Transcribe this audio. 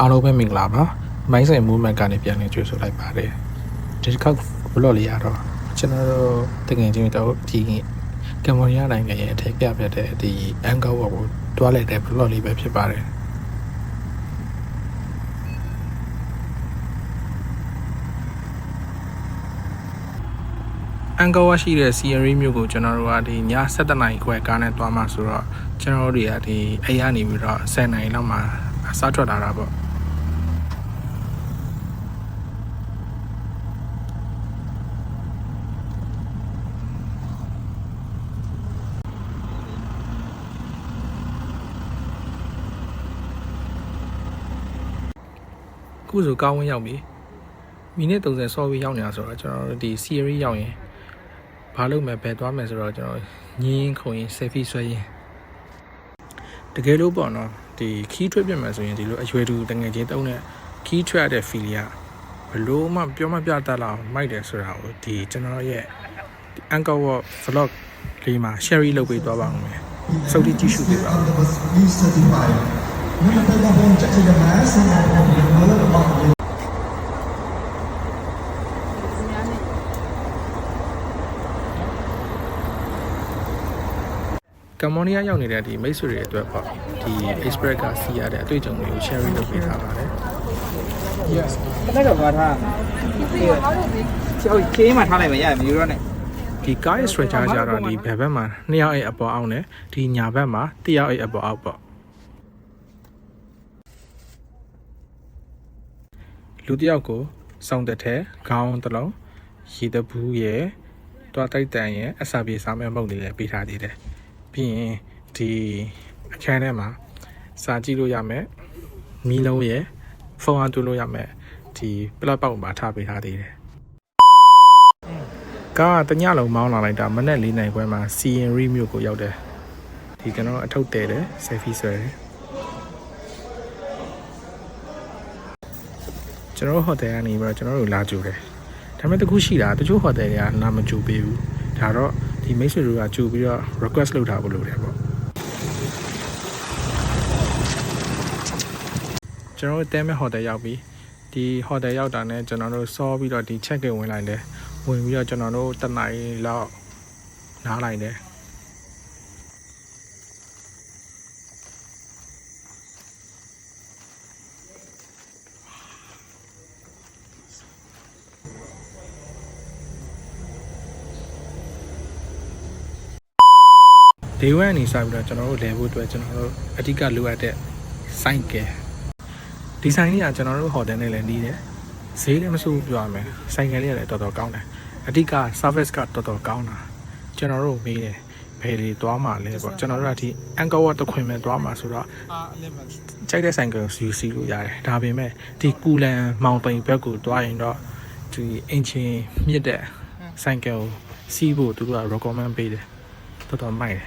အားလုံးပဲမင်္ဂလာပါမိုင်းဆိုင် movement ကနေပြန်လည်ကြိုဆိုလိုက်ပါတယ်ဒီတစ်ခါ vlog လေးရတော့ကျွန်တော်တို့တကယ်ချင်းတော့ဒီကမ္ဘောဒီးယားနိုင်ငံရဲ့အထက်ပြပြတဲ့ဒီအန်ကောဝကိုတွားလိုက်တဲ့ vlog လေးပဲဖြစ်ပါတယ် အန်ကောဝရှိတဲ့ CRE မြို့ကိုကျွန်တော်တို့ကဒီည7:00နာရီခွဲကားနဲ့သွားမှာဆိုတော့ကျွန်တော်တို့တွေကဒီအိမ်ကနေပြီးတော့10:00နာရီလောက်မှစားထွက်လာတာပေါ့ခုဆိုကောင်းဝင်းရောက်ပြီမိနစ်30ဆော့ပြီးရောက်နေတာဆိုတော့ကျွန်တော်တို့ဒီ series ရောက်ရင် ဘာလုပ်မယ်ပဲသွားမယ်ဆိုတော့ကျွန်တော်ညင်းခုံရင် selfie ဆွဲရင်တကယ်လို့ပေါ့နော်ဒီ key trip ပြင်မယ်ဆိုရင်ဒီလိုအရွယ်တူတငယ်ချင်းတုံးတဲ့ key trip ရတဲ့ feel ကဘလို့မှပြောမပြတတ်လောက်မိုက်တယ်ဆိုတာကိုဒီကျွန်တော်ရဲ့ Anchor Walk vlog လေးမှာ share လုပ်ပေးသွားပါဦးမယ်စုပ်တိကြည့်ရှုပေးပါဦးကမ္ဘောဒီးယားရောက်နေတဲ့ဒီမိတ်ဆွေတွေအတွက်ပေါ့ဒီ express ကစီးရတဲ့အတွေ့အကြုံတွေကို share လုပ်ပေးထားပါတယ် yes အဲ့တော့ဘာထားကျောင်းကျေးမှထားလိုက်မရဘူးရောနဲ့ဒီကားရဲ့ stretcher ကြတော့ဒီဘယ်ဘက်မှာနှစ်ယောက်အိတ်အပေါ်အောင်နဲ့ဒီညာဘက်မှာတစ်ယောက်အိတ်အပေါ်အောက်ပေါ့လူတစ်ယောက်ကိုစောင်းတဲ့ထဲခေါင်းတစ်လုံးရေတပူးရဲ့တွားတိုက်တန်ရဲ့အစာပြေစားမဲ့မုတ်လေးလည်းပေးထားသေးတယ် ပြီးရင်ဒီအခန်းထဲမှာစာကြည့်လို့ရမယ်မီးလုံးရဲ့ဖုန်းအားသွလို့ရမယ်ဒီပလက်ပေါက်မှာထားပေးထားသေးတယ်ကားကတညလုံးမောင်းလာလိုက်တာမနေ့၄နိုင်ခွဲမှာစီရင်ရီမြို့ကိုရောက်တယ်ဒီကျွန်တော်အထုပ်တဲတယ်ဆယ်ဖီဆွဲတယ်ကျွန်တော်ဟိုတယ်ကနေပြီးတော့ကျွန်တော်တို့လာကြိုတယ်ဒါပေမဲ့တခုရှိတာတချို့ဟိုတယ်တွေကနာမကြိုပေးဘူးဒါတော့ ဒီမိတ်ဆွေတို့ကကြိုပြီးတော့ request လုပ်ထားဖို့လိုတယ်ပေါ့ကျွန်တော်တို့တဲမဲ့ဟိုတယ်ရောက်ပြီဒီဟိုတယ်ရောက်တာနဲ့ကျွန်တော်တို့စောပြီးတော့ဒီ check in ဝင်လိုက်တယ်ဝင်ပြီးတော့ကျွန်တော်တို့တနိုင်လောက်နားလိုက်တယ် ဒေဝန်နေစပြီးတော့ကျွန်တော်တို့လဲဖို့အတွက်ကျွန်တော်တို့အဓိကလိုအပ်တဲ့စိုက်ကဲဒီဆိုင်လေးကကျွန်တော်တို့ဟိုတယ်နဲ့လည်းနီးတယ်ဈေးလည်းမစိုးဘူးပြောရမယ်ဆိုင်ကယ်လေးကလည်းတော်တော်ကောင်းတယ်အဓိက service ကတော်တော်ကောင်းတာကျွန်တော်တို့မေးတယ်ဘယ်လေးသွားမှာလဲပေါ့ကျွန်တော်တို့ကဒီ Anchor Wat တခွင်မဲ့သွားမှာဆိုတော့အာအလင်းမကြိုက်တဲ့ဆိုင်ကယ်ယူစီလို့ရတယ်ဒါပေမဲ့ဒီကူလန်မောင်ပိန်ဘက်ကိုတွားရင်တော့ဒီအင်ချင်းမြစ်တဲ့ဆိုင်ကယ်ကိုစီးဖို့သူတို့က recommend ပေးတယ် တော်တော်မိုက်တယ်